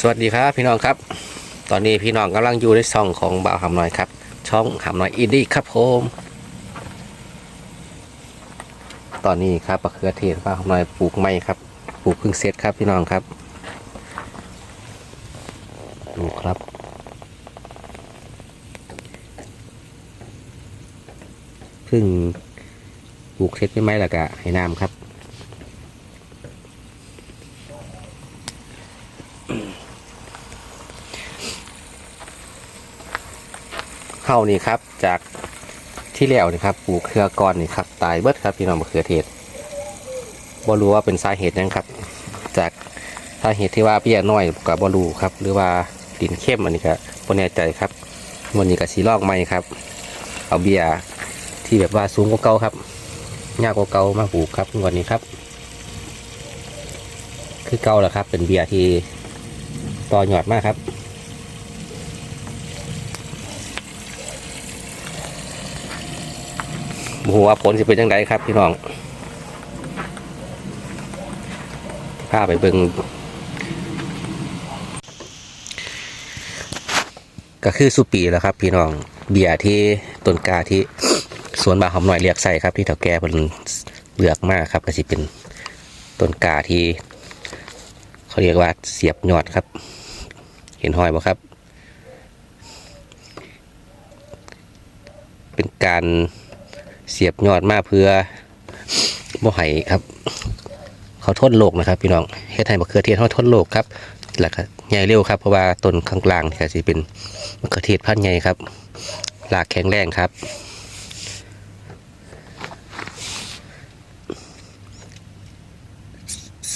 สวัสดีครับพี่น้องครับ ตอนนี้พี่น้องกำลังอยู่ในช่องของบ่าวหำน้อยครับ ช่องหำน้อยอินดี้ครับผมตอนนี้ครับมะเขือเทศบ่าวหำน้อยปลูกไม่ครับปลูกเพิ่งเสร็จครับพี่น้องครับดูครับเพิ่งปลูกเสร็จไม่ไหมล้วก็ให้น้ำครับ เขานี่ครับ จากที่แล้วนี่ครับปลูกเครือกรนี่ครับตายเบิดครับพี่น้องมะเขือเทศบ่รู้ว่าเป็นสาเหตุยังครับ จากสาเหตุที่ว่าเบี้ยน้อยกับบรูครับ หรือว่าดินเข้มอันนี้ก็บ่แน่ใจครับวันนี้ก็สีลอกใหม่ครับ เอาเบี้ยที่แบบว่าสูงกว่าเก่าครับยากกว่าเก่ามาปลูกครับวันนี้ครับ คือเก่าแล้วครับ เป็นเบี้ยที่ต่อยอดมากครับ บฮูว่าผลจะเป็นยังไงครับพี่น้องพาไปเบิงก็คือสุปีแล้วครับ พี่น้องเบียร์ที่ต้นกาที่สวนบาหอมหน่อยเรียกใส่ครับ ที่เถาแก่เป็นเลือกมากครับก็จะเป็นต้นกาที่ เขาเรียกว่าเสียบยอดครับ เห็นห้อยบ่ครับ เป็นการ เสียบยอดมาเพื่อบ่ให้ครับ เขาทนโรคนะครับ พี่น้องเฮ็ดให้มะเขือเทศเขาทนโรคครับแล้วก็ใหญ่เร็วครับเพราะว่าต้นข้างกลางนี่ก็สิเป็นมะเขือเทศพันธุ์ใหญ่ครับรากแข็งแรงครับ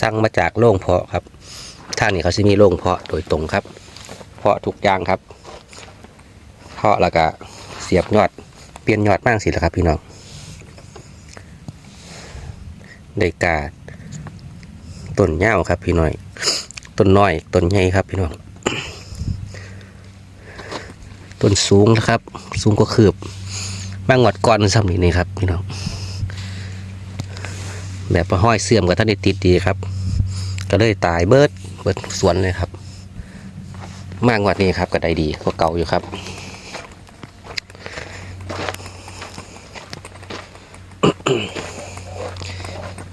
สั่งมาจากโรงเพาะครับทางนี้เขาสิมีโรงเพาะโดยตรงครับ เพาะทุกอย่างครับ เพาะแล้วก็เสียบยอด เปลี่ยนยอดมากสิละครับพี่น้อง ได้กาดต้นเง่าวครับพี่น้อยต้นน้อยต้นใหญ่ครับพี่น้องต้นสูงนะครับ สูงกว่าคืบมางหวดก่อนซ้ำนี่นี่ครับพี่น้องแบบห้อยเสื่อมกับท่านได้ติดดีครับ ก็เลยตายเบิดเบิดสวนเลยครับ มากงวดนี้ครับก็ได้ดีกว่าเก่าอยู่ครับ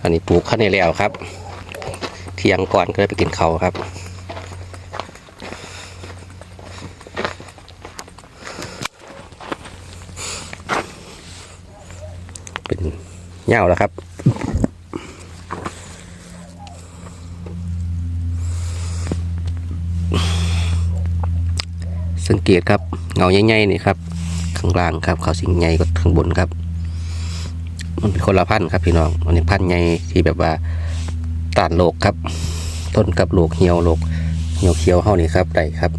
อันนี้ปลูกขั้นในแล้วครับ เที่ยงก่อนก็ได้ไปกินเขาครับเป็นเหย้าแล้วครับสังเกตครับเงาใหญ่ๆนี่ครับ ข้างล่างครับ เขาสิงใหญ่กว่าข้างบนครับ มันเป็นคนละพันธุ์ครับพี่น้องมันเป็นพันธุ์ใหญ่ที่แบบว่าต้านโรคครับ ต้นกับโรคเหี่ยวโรคเหี่ยวเขียวเฮานี่ครับได้ครับ